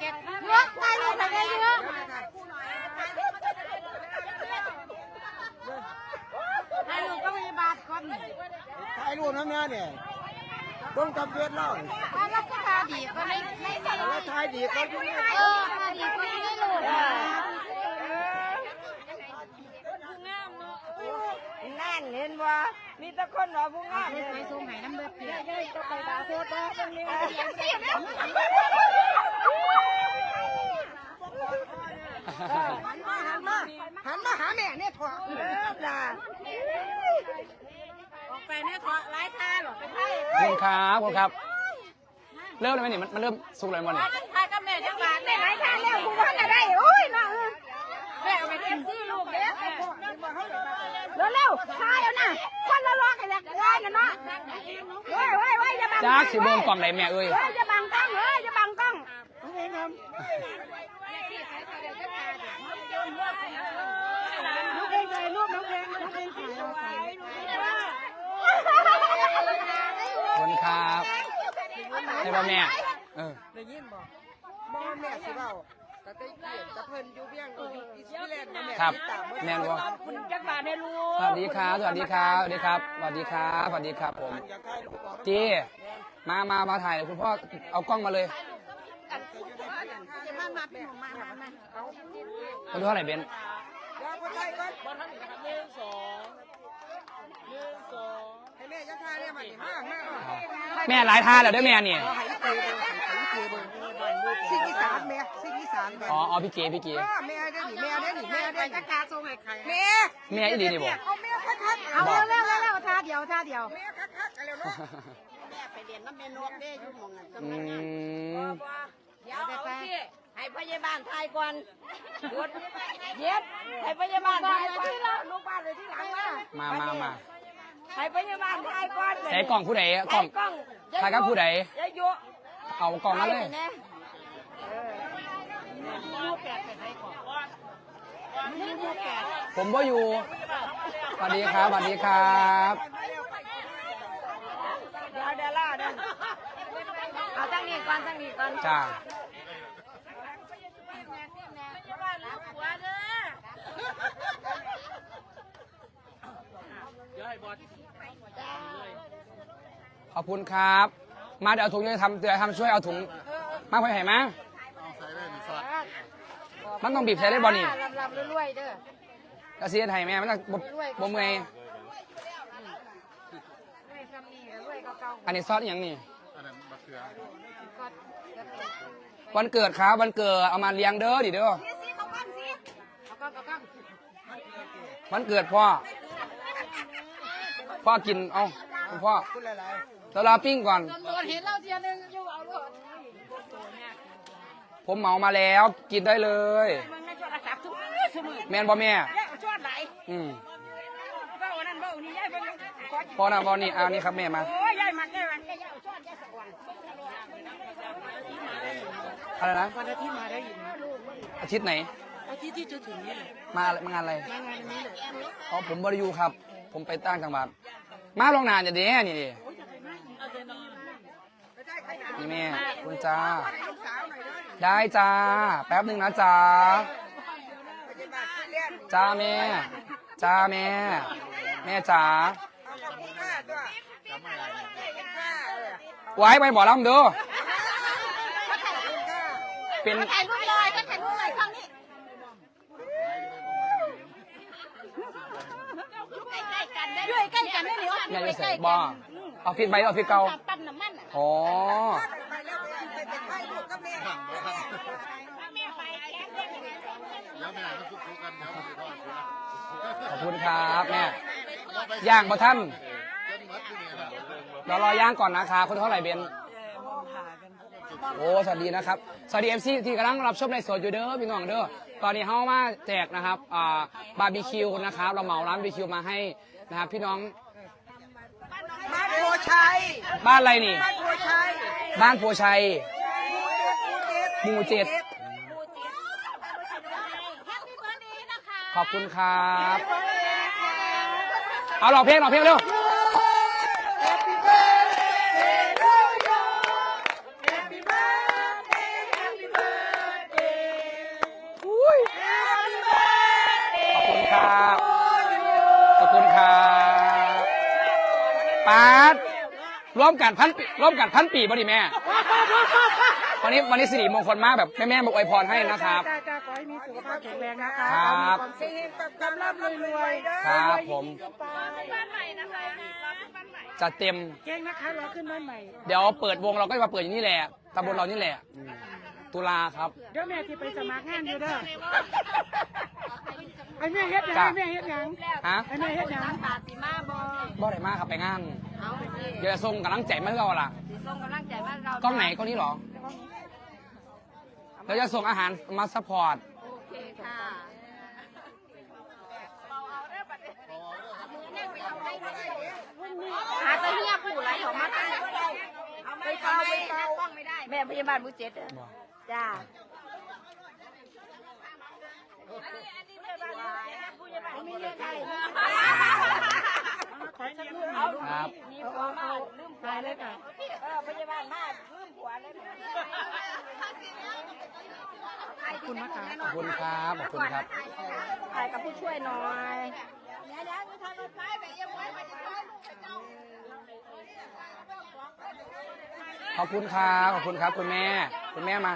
เก็บเยอะไปเลยทำไมเยอะให้ลูกก็มีบาทคนถ่ายรูปน้ำเนื้อเนี่ยต้องกับเวทเล่าถ้ารักษาดีก็ไม่ไม่ใส่แล้วถ่ายดีก็ยุ่งเออตาดีก็ไม่รู้นะ เห็นบ่มีแตะคนว่าผู้งามเฮ้ยไปส่งให้น้ำเลือดเพียจะไปบาโคตรบ่ตรงนี้หันมาหันมาหันมาหาแม่เนี่ยถั่วเออจ้ะออกไปเนี่ยขอไล่ท่าหรอไปไทยขอบคุณครับขอบคุณครับ เริ่มเลยไหมเนี่มันมันเริ่มสุกเลยมั้งเนี่ยไทยกับแม่จังหวัดแม่ไล่ท่าแล้วกูว่าอะไรโอ้ยน้อง แม่เอาไปเต็มที่ลูกเด้อเร็วๆทายเอาน่ะคนละร้องให้แล้วได้นะเนาะเฮ้ยเฮ้ยเฮ้ยอย่าบังจ้าสิเบิ่งกล่องไหนแม่เอ้ยเฮ้ยอย่าบังกล้องเฮ้ยอย่าบังกล้องลูกเองถ่ายรูปน้องเองน้องเองถ่ายเอาไปขอบคุณครับใช่ป่ะแม่เออได้ยินบ่บ่แม่สิเว้า ก็ได้เกียรติกับเพิ่นอยู่เวียงอยู่อิสราเอลนะแม่ครับตามเบิ่งแม่นบ่คุณจักบาทให้ลูสวัสดีครับ สวัสดีครับ สวัสดีครับ สวัสดีครับ สวัสดีครับผม อยากถ่ายรูปบ่จีมามามาถ่ายคุณพ่อ เอากล้องมาเลยมามาเป็นหมามามามาดูเท่าไหร่เบนเดี๋ยวคนไทยก่อนบ่ทันหนึ่งสองหนึ่งสองให้แม่ยักถ่ายเนี่ยมาดิมามาแม่หลายท่าแล้วเด้วยแม่เนี่ย เอาให้เกเบิ่งให้เกเบิ่ง สิ่งอีสานแม่สิ่งอีสานแม่อ๋ออ๋อพี่เก๋พี่เก๋เออแม่ได้ดิแม่ได้ดิแม่ได้ดิกาส่งให้ใครแม่แม่อีดีนี่บอกเอาแม่คักๆเอาเอาเร็วเร็วเร็วท่าเดียวท่าเดียวแม่คักๆเอาเร็วเนาะแม่ไปเรียนน้ำเมนวกเด้อยู่มองนั้นอืมเดี๋ยวเอาสิให้พยาบาลทายก่อนหยุดเย็ดให้พยาบาลทายก่อนลูกบ้านเลยที่หลังมามามามาให้พยาบาลทายก่อนใส่กล่องผู้ใดอะกล่องกล้องถ่ายกับผู้ใดยายยุเอากล่องมาเลยถ่าแผมก็อยู่สวัสดีครับสวัสดีครับเดี๋ยวเดี๋ยวล่าเดี๋ยวเอาตั้งนี้ก่อนตั้งนี้ก่อนจ้าขอบคุณครับ มาเดี๋ยวเอาถุงจะทำเดี๋ยวทำช่วยเอาถุงมาไปไหนมา มันต้องบีบใส่ได้บอนี่ลำลำรวยๆเด้อ กระเซียนไทยแม่มันต้องบ่บ่เมื่อยรวยซ้ำนี่รวยเก่าอันนี้ซอสอหย่างนี้ๆก็วันเกิดครับวันเกิดเอามาเลี้ยงเด้อดิเด้อเอาก้อนเอาก้อนวันเกิดพ่อพ่อกินเอาคุณพ่อคุณหลายเราลาปิ้งก่อนโดนเห็นเราเทียนึงอยู่เอาลูก ผมเหมามาแล้วกินได้เลย มันไม่ชอบอาศัพท์ทุกสมุนแมนบ่แม่ ยายชอบไหลอืมเบ้านั่นเบ้านี่ยายเบ้าขอพ่อนะพ่อนี่เอานี่ครับแม่มา โอ้ยยายมักยายมักยายชอบยายสะกอนอะไรนะวันอาทิตย์มาได้ยินอาทิตย์ไหน อาทิตย์ที่จะถึงนี่มาอะไรมางานอะไรมางานนี้เลยอ๋อผมบริยูครับ ผมไปตั้งจังหวัด มาลงนานจะดีนี่ดินี่แม่คุณจ้าลูกสาวหน่อยเด้อ ได้จ้า แป๊บหนึ่งนะจ้าพยาบาลที่เรียนจ้าแม่ จ้าแม่ แม่จ๋าเอาขอบคุณค่ะตัวจำอะไรค่ะเออไว้ไปบ่อลำเด้อขอบคุณค่ะเป็นถ่ายรูปเลยก็ถ่ายรูปเลยข้างนี้อยู่ใกล้ๆกันได้อยู่ใกล้ๆกันได้เหรอแม่จะใส่บ่อออฟฟิศใบออฟฟิศเก่าปั๊มน้ำมันอะอ๋อ ไปแล้วไปไปเป็นไข้ลูกกับแม่ ขอบคุณครับแม่ย่างบ่ท่านเรารอย่างก่อนนะคะคนเท่าไหร่เบนโอ้สวัสดีนะครับ สวัสดีเอฟซีที่กำลังรับชมในสดอยู่เด้อพี่น้องเด้อตอนนี้เฮามาแจกนะครับอ่าบาร์บีคิวนะครับเราเหมาร้านบาร์บีคิวมาให้นะครับพี่น้องบ้านโพชัยบ้านอะไรนี่ บ้านโพชัยบ้านโพชัยหมู่เจ็ด ขอบคุณครับ เอาหลอกเพลงหลอกเพลงเร็ว ขอบคุณครับ ขอบคุณครับปาดร่วมกันพันร่วมกันพันปีบ่ดิแม่ วันนี้วันนี้สิริมงคลมากแบบแม่แม่ๆมาอวยพรให้นะครับ จ้าจ้าขอให้มีสุขภาพแข็งแรงนะคะครับเฮงๆกับกำลังรวยๆเด้อครับผมจะเต็ม เก่งนะคะรอขึ้นบ้านใหม่ เดี๋ยวเปิดวงเราก็จะมาเปิดอย่างนี้แหละตำบลเรานี่แหละอืมตุลาครับ เดี๋ยวแม่ที่ไปสมัครงานอยู่เด้อไอ้แม่เฮ็ดหยังจ้ะ ไอ้แม่เฮ็ดหยังฮะไอ้แม่เฮ็ดหยังตาสีมาบอบ่ได้มากครับไปงาน เอาไปที่เดี๋ยวจะส่งกำลังใจมาให้เราล่ะสีส่งกำลังใจมาเรากล้องไหนกล้องนี้เหรอ เราจะส่งอาหารมาซัพพอร์ตโอ เคค่ะหาแตะเฮียผู้ไรของมาตั้งไปเฝ้าไปเฝ้าแม่พยาบาลมือเจ็ดเด้อจ้ ช้เลี้ยเอาครับมีความาลืมผัวเลยค่ะเออพยาบาลมาลืมผัวเลยขอบคุณนะคะขอบคุณครับขอบคุณครับถ่ายกับผู้ช่วยหน่อยเดี๋ยวเดี๋ยวมีทางรถไฟไปเยี่ยมไว้ไปจะช่วยลูกไปเจ้าขอบคุณครับขอบคุณครับคุณแม่ คุณแม่มา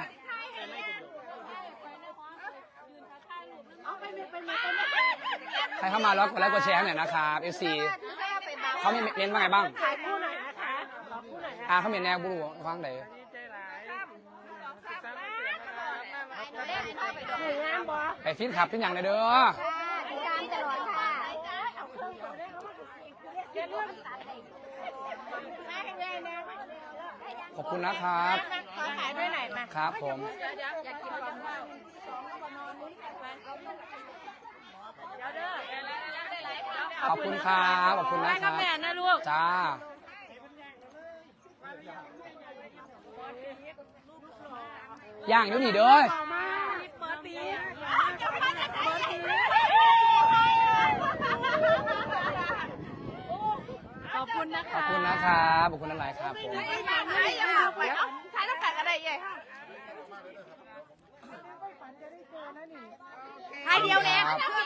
ใครเข้ามาล็อกดไลค์กดแชร์หน่อยนะครับเอฟซี เขามีเน้นว่าไงบ้างถ่ายคู่หน่อยนะคะขอคู่หน่อยนะอ่าเขามีแนวบุรุษฟังไหนสวยงามบ่ไปฟินขับฟินอย่างไรเด้อขอบคุณนะครับขอถ่ายด้วยหน่อยมาครับผมขอ บคุณครับขอบคุณนะครับแม่นะลูกจ้าย่างอยู่นี่เด้อต่อมาเปิดปีขอบคุณนะขอบคะคุณนะครับขอบคุณนั่นหลายครับผมถ่ายน้ำกันอะไรใหญ่ ถ่ายเดียวเนี่ย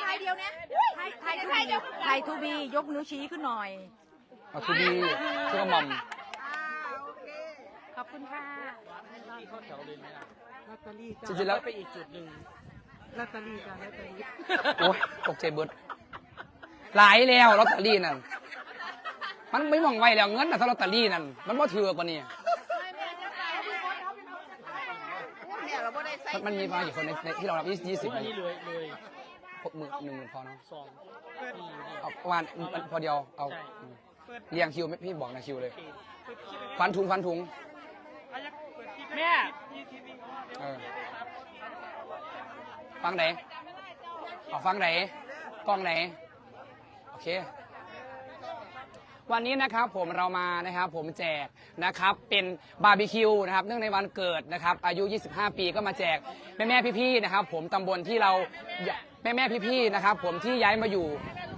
ถ่ายเดียวเนี่ยถ่ายถ่ายเดียวไทยทูบียกนิ้วชี้ขึ้นหน่อยเอาทูบีชื่อว่าหมอมขอบคุณค่ะลอตเตอรี่จจ้าริงๆแล้วลอตเตอรี่จ้าลอตเตอรี่โอ้ยตกใจเบิดหลายแล้วลอตเตอรี่นั่นมันไม่มองไว้แล้วเงินน่ะถ้าลอตเตอรี่นั่นมันบ่ถือกว่านี่ มันมันมีประมาณกี่คนในในที่เรารับยี่สิบอันนี้เลยเลยหกหมื่นหนึ่งหมื่นพอเนาะสองสี่เนี่ยเอาประมาณมันพอเดียวเอาใช่อืมเรียงคิวไหมพี่บอกนะคิวเลยฟันถุงฟันถุงแม่เออฟังไหนเอาฟังไหนกล้องไหน โอเค วันนี้นะครับผมเรามานะครับผมแจกนะครับเป็นบาร์บีคิวนะครับเนื่องในวันเกิดนะครับอายุ 25 ปีก็มาแจกแม่แม่ๆพี่ๆนะครับผมตำบลที่เราแม่แม่ๆพี่ๆนะครับผมที่ย้ายมาอยู่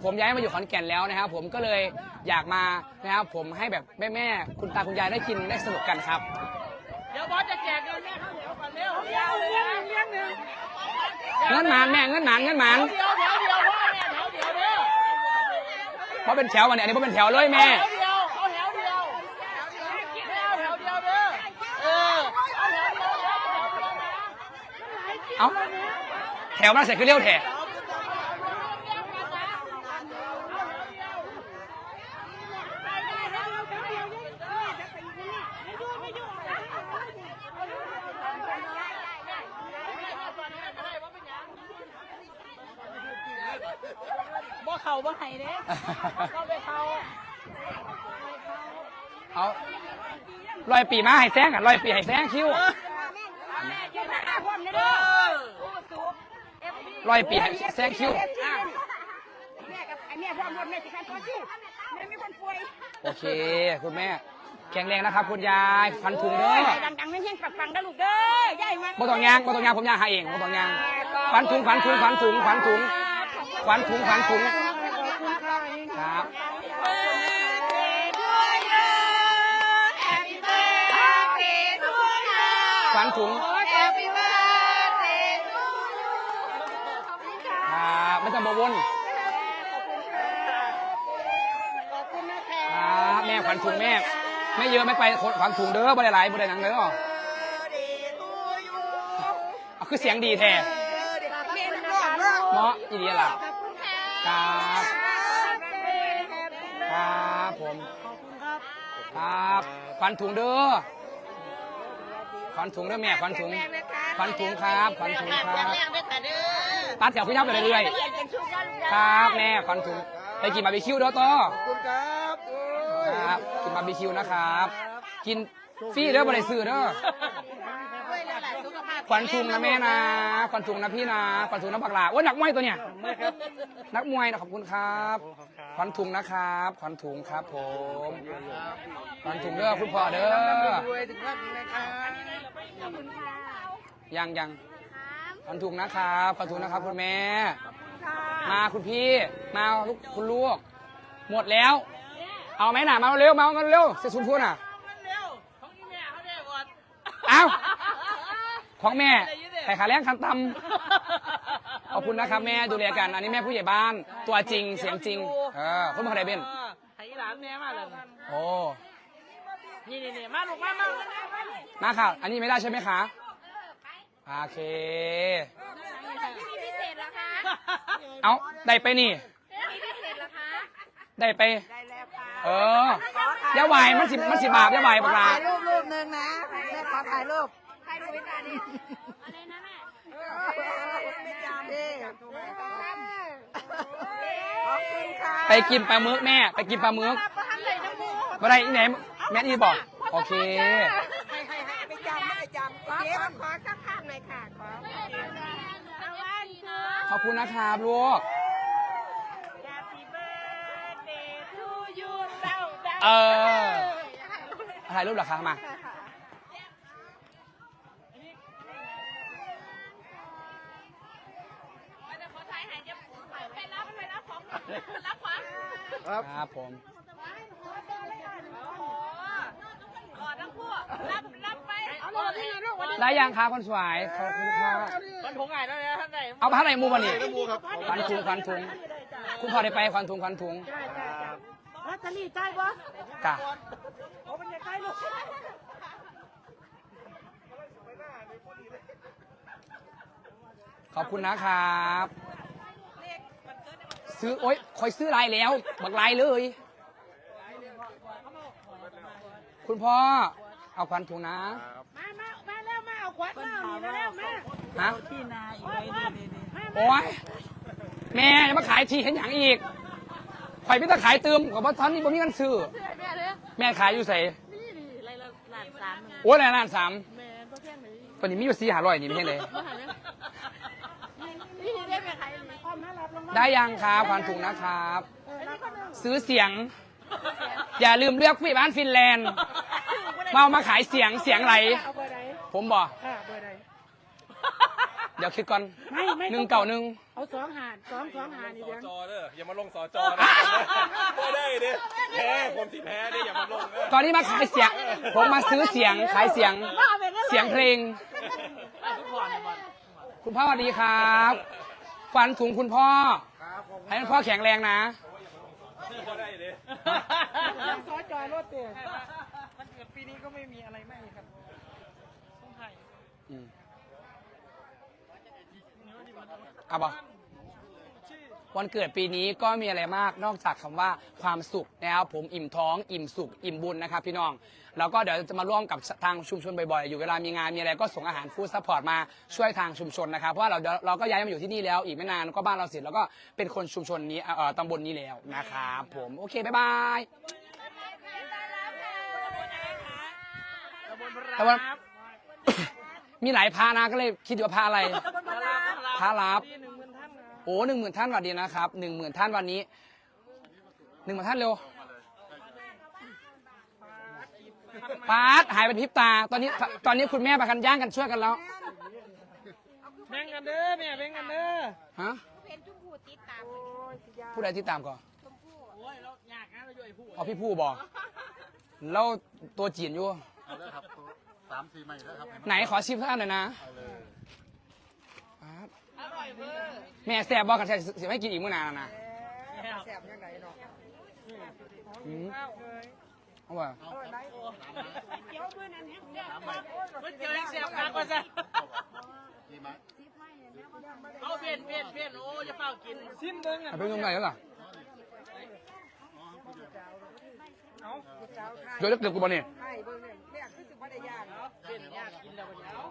ผมย้ายมาอยู่ขอนแก่นแล้วนะครับ ผมก็เลยอยากมานะครับผมให้แบบแม่แม่ๆคุณตาคุณยายได้กินได้สนุกกันครับ เดี๋ยวบอสจะแจกเงินแม่ข้าวเหนียวก่อนเร็วเดี๋ยวเดี๋ยเดี๋ยวเดี๋ยวเงินหมานแม่เงินหมานเงินหมาน เดี๋ยวเดี๋ยวเดี๋ยวพ่อแม่แถวเดียวเด้อ เพราะเป็นแถววันนี้อันนี้เพราะเป็นแถวเลยแม่ แถวเดียวเขาแถวเดียวไม่เอาแถวเดียวเด้อเออเอาแถวเดียวเด้อเอาแถวมันเสร็จคือเลี้ยวแถว บ่เข่าบ่ไห้เด้เข้าไปเข้า เอาลอย ปีมาให้แซงอะลอยปีให้แซงคิวลอยปีให้แซงคิวแม่กับไอ้แม่พ่อพ่อแม่ที่แฟนตัวชิวแม่มีคนป่วยโอเค คุณแม่ แข็งแรงนะครับ คุณยายฟันถุงเด้อดังๆเฮี้ยงๆปังๆนะลูกเด้อใหญ่มากบ่ต้องยางบ่ต้องยางผมยางหาเองบ่ต้องยางฟันถุงฟันถุงฟันถุงฟันถุงฟันถุงฟันถุง ฟันถุงครับไม่ต้องบวนขอบคุณนะคะครับแม่ขวัญถุงแม่ ไม่เยอะไม่ไปขวัญถุงเด้อบ่ได้หลายบ่ได้หนังเด้อเอาคือเสียงดีแท้เหมาะอีดีล่ะครับครับผมครับขวัญถุงเด้อ ขวัญถุงเด้อแม่ขวัญถุงขวัญถุงครับขวัญถุงครับตัดแถวขึ้นยับไปเรื่อยๆครับแม่ขวัญถุงไปกินบาร์บีคิวเด้อต่อขอบคุณครับโอ้ยครับกินบาร์บีคิวนะครับ กิน ฟรีเด้อบ่ได้ซื้อเด้อขวัญถุงนะแม่นะขวัญถุงนะพี่นะขวัญถุงนะบักหลาโอ้ยนักมวยตัวเนี้ยนักมวยนะขอบคุณครับขวัญถุงนะครับขวัญถุงครับผมขวัญถุงเด้อคุณพ่อเด้อรวยถึงขั้นนี้นะครับยังยังขวัญถุงนะครับขวัญถุงนะครับคุณแม่มาคุณพี่มาลูกคุณลูกหมดแล้ว เอาไหมหน่ะมาเร็วมาเอากันเร็วเสียสุนพูนอะเอาของแม่ไข่ขาแรงคันตำขอบคุณนะครับแม่ดูแลกัน อันนี้แม่ผู้ใหญ่บ้าน ตัวจริงเสียงจริงเออคุณพ่อไดเบนไห้หลานแม่มาเลยโอ้นี่นี่นี่มาลูกมามามาค่ะ อันนี้ไม่ได้ใช่ไหมคะโอเคมีพิเศษเหรอคะเอาได้ไปนี่มีพิเศษเหรอคะได้ไป เอออย่าไหวมันสิมันสิบาปอย่าไหวปากลาถ่ายรูปรูปหนึ่งนะแม่ขอ ถ่ายรูปใครดูวิจารณ์ดิอะไรนะแม่ขอบคุณค่ะไปกินปลาหมึกแม่ ไปกินปลาหมึกประทันเลยน้ำมูกมาได้อีไหนแม่อีบอก โอเคไม่จำไม่จำขอขอขอสักภาพหน่อยค่ะขอเอาไว้เนอะขอบคุณนะครับลูกเออถ่ายรูปเหรอคะมา ไปรับไป รับของรับขวาครับครับผมก่อนทั้งคู่ รับรับไปเอาหมดที่ลูกวันนี้ได้ยังครับคนสวยขอบคุณครับมันผงไงแล้วเนี่ยท่านไหนเอาผ้าไหนมูบันนี่มูครับควันถุงควันถุงคุณพอได้ไปควันถุงควันถุงลอตเตอรี่จ่ายบ่กะโอ้มันจะใกล้ลูกขอบคุณนะครับ ซื้อโอ๊ยคอยซื้อลายแล้วบักลายเลย คุณพ่อเอาควันถุงนะมามามาแล้วมาเอาขวดมาเอานี่แล้วมาฮะที่นาอีกไว้นี่นี่นี่โอ้ยแม่จะมาขายทีเห็นอย่างอีกข่อยไม่ต้องขายเติมกับว่าท่านนี่ผมมีเงินซื้อแม่เลยแม่ขายอยู่ใส่นี่นี่อะไรละหลานสามโอ้ยล้านสามแม่ก็แค่ไหนตอนนี้มีอยู่สี่หาร้อยนี่ไม่ใช่เลยนี่ได้ไหมใคร อ้อมน่ารับลงได้ยังครับควันถุงนะครับซื้อเสียง อย่าลืมเลือกผู้ใหญ่บ้านฟินแลนด์มาเอามาขายเสียงเสียงไหล เอาเบอร์ใดผมบอกค่ะเบอร์ใดเดี๋ยวคิดก่อนไม่ไม่หนึ่งเก่าหนึ่งเอาสองหารสองสองหารนี่เดี๋ยวจอเด้ออย่ามาลงสอจอนะไม่ได้เด้แพ้ผมสิแพ้เด้อย่ามาลงเด้อตอนนี้มาขายเสียง ผมมาซื้อเสียงขายเสียง เสียงเพลง คุณพ่อสวัสดีครับ ควันถุงคุณพ่อครับผมให้คุณพ่อแข็งแรงนะไม่ได้เด้ซอจอยรถเตี้ยมันเกิดปีนี้ก็ไม่มีอะไรไม่ครับต้องไทยอืมเอาบอ วันเกิดปีนี้ก็มีอะไรมากนอกจากคำว่าความสุขนะครับผมอิ่มท้อง อิ่มสุข อิ่มบุญนะครับพี่น้องแล้วก็เดี๋ยวจะมาร่วมกับทางชุมชนบ่อยๆ อยู่เวลามีงานมีอะไรก็ส่งอาหารฟู้ดซัพพอร์ตมาช่วยทางชุมชนนะครับเพราะว่าเราเราก็ย้ายมาอยู่ที่นี่แล้วอีกไม่นานก็บ้านเราเสร็จแล้วก็เป็นคนชุมชนนี้เอ่อตำบลนี้แล้วนะครับผมโอเคบ๊ายบายต่ว่ามีหลายพานะก็เลยคิดว่าพาอะไรพาลับ โอ้หนึ่งหมื่นท่านวันดีนะครับหนึ่งหมื่นท่านวันนี้หนึ่งหมื่นท่านเร็วปาดหายไปพริบตา ตอนนี้ตอนนี้คุณแม่ประกันย่างกันช่วยกันแล้วแบ่งกันเด้อแม่แบ่งกันเด้อฮะเป็นชุ่มผูติดตามผู้ใดที่ตามก่อนโอ้ยเราอยากนะเราอยู่ไอ้ผู้เอาพี่ผู้บอกเราตัวจีนอยู่เอาเลยครับสามสี่ใหม่แล้วครับไหนขอชิมท่านหน่อยนะ เอาเลย ปาด แม่แซ่บบอกกันแซ่บเสียไม่กินอีกเมื่อนานแล้วนะแสบยังไงเนาะอืมเอาไปเดี๋ยวมื้อนั้นแฮงแซ่บมันเกี่ยวยังเสียบกากว่าซะเอาเปลี่ยนเปลี่ยนเปลี่ยนโอ้จะเฝ้ากินซิมเบิ้งอะเอาไปตรงไหนแล้วล่ะเดี๋ยวเดี๋ยวกูบอกนี่ไข่เบิ่งเนี่ยแม่คือสิบ่ได้ย่างเปลี่ยนยากกินแล้ววันนี้เอา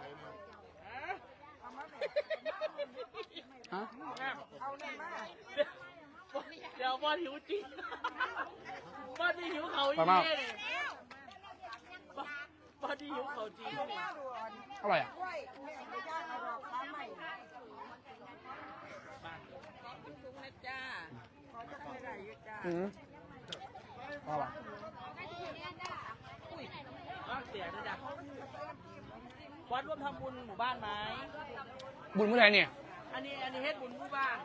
ฮะเอาเนี่ยมาเดี๋ยวบอลหิวจริงบอลนี่หิวเขาอีกเนี่ยบอลนี่หิวเขาจริงอร่อยอะกล้วยแม่ไปย่างเอาดอกขาใหม่อืมเอาป่ะบ้างเสียนะจ๊ะ วัดร่วมทำบุญหมู่บ้านไหมบุญเมื่อไหร่เนี่ย อันนี้อันนี้เฮ็ดบุญหมู่บ้าน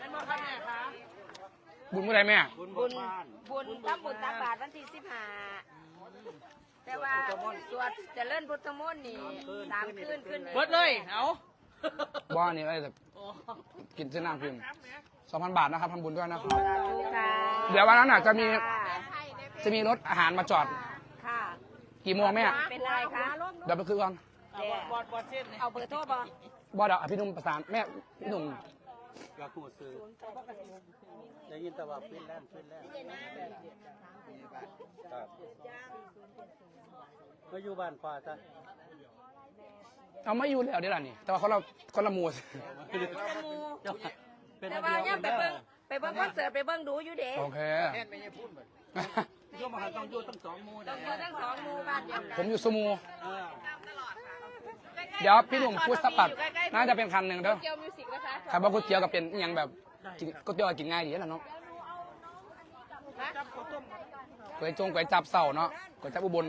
นั่นมาครับแม่ครับบุญเมื่อไหร่แม่ บุญบุญทำบุญตักบาตรวันที่สิบห้าแต่ว่าสวดเจริญพุทธมนต์นี่สามคืนขึ้นเบิดเลยเอาบ้านนี่อะไรแต่โอ้กินเส้นน้ำพิมสองพันบาทนะครับทำบุญด้วยนะครับ สาธุค่ะเดี๋ยววันนั้นน่ะจะมีค่ะจะมีรถอาหารมาจอดค่ะ กี่โมงแม่เป็นอะไรคะเดี๋ยวไปคือก่อนเอาบอลบอลบอลเส้นเนี่ยเอาเบอร์โทรบ่บอสเดี๋ยวอะพี่หนุ่มประสานแม่พี่หนุ่มอยากพูดซื้อได้ยินแต่ว่าฟินแลนด์ฟินแลนด์ครับมาอยู่บ้านฟ้าซะเอาไม่อยู่แล้วเดี๋ยวล่ะนี่แต่ว่าเขาเราคนละหมูสเป็นแต่อันว่าเดียวยักังนไปเด้เบิ่องไปเบิ่งคอนเสิร์ตไปเบิ่งดูอยู่เด้โอเค โยมมาหันต้องอยู่ตั้งสองหมู่ต้นะองอยู่ทั้งสองหมู่บ้านเดียวกันผมอยู่สมูเออเดี๋ยวพี่หนุ่มพูดสปัดน่าจะเป็นคันหนึ่งเด้อเกียวมิวสิกนะคะครับว่าก๋วยเตี๋ยวกับเป็นอหย่างแบบกินก๋วยเตี๋ยวกินง่ายดีนะเนาะก๋วยจงก๋วยจับเสาเนาะก๋วยจับอุบล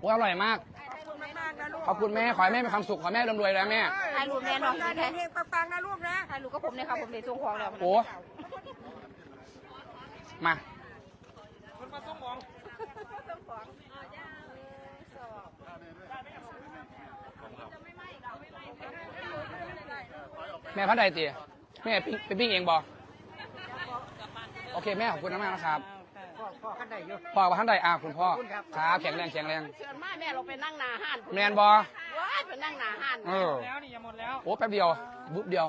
โอ้ยอร่อยมาก ขอบคุณแม่ ขอให้แม่มีความสุข ขอให้แม่ร่ำรวยแล้วแม่ ถ่ายรูปแน่นอนการแท้เฮงๆปังๆนะลูกนะถ่ายรูปกับผมเนี่ยค่ะผมได้ส่งของแล้วโอ้ มา คนมาส่งของ แม่พัดใดตีแม่ปิ้งไปปิ้งเองบอโอเคแม่ขอบคุณมากนะครับพ่อพ่อขั้นใดอยู่ พ่อว่าท่านใดอ่าคุณพ่อครับแข็งแรงแข็งแรงเชิญมาแม่เราไปนั่งหนาห้านแมนบอว้ายไปนั่งหนาห้าน เออ แล้วนี่ยังหมดแล้ว โอ้แป๊บเดียวบุ๊บเดียว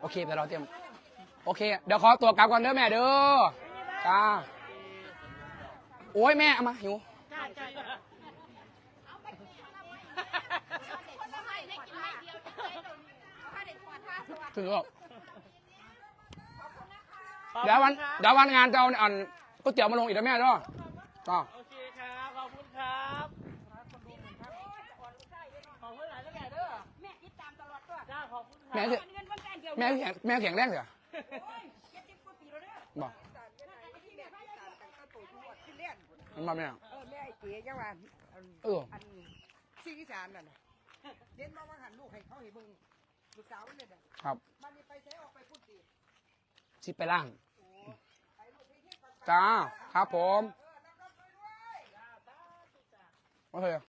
โอเคเดี๋ยวเราเตรียม โอเค เดี๋ยวขอตัวกลับก่อนเด้อแม่เด้อจ้าโอ้ยแม่เอามาหิวถึงแล้วเดี๋ยววันเดี๋ยววันงานจะเอาอันก๋วยเตี๋ยวมาลงอีกนะแม่เด้อจ้า โอเคครับ ขอบคุณครับขอบคุณหลายแล้วแม่เด้อแม่ติดตามตลอดตัวจ้า ขอบคุณครับแม่เถอะแม่แข็งแม่แข็งแรงเถอะบอกมันมาแม่เออแม่ไอ้เก๋จังหวะอันเอออันซีอีสานนั่นน่ะเห็นมาว่าหันลูกให้เขาให้เบิ่งลูกสาวเนี่ยน่ะครับมันนี่ไปใช้ออกไปพูดสิชิปไปล่างจ้าครับผมโอเค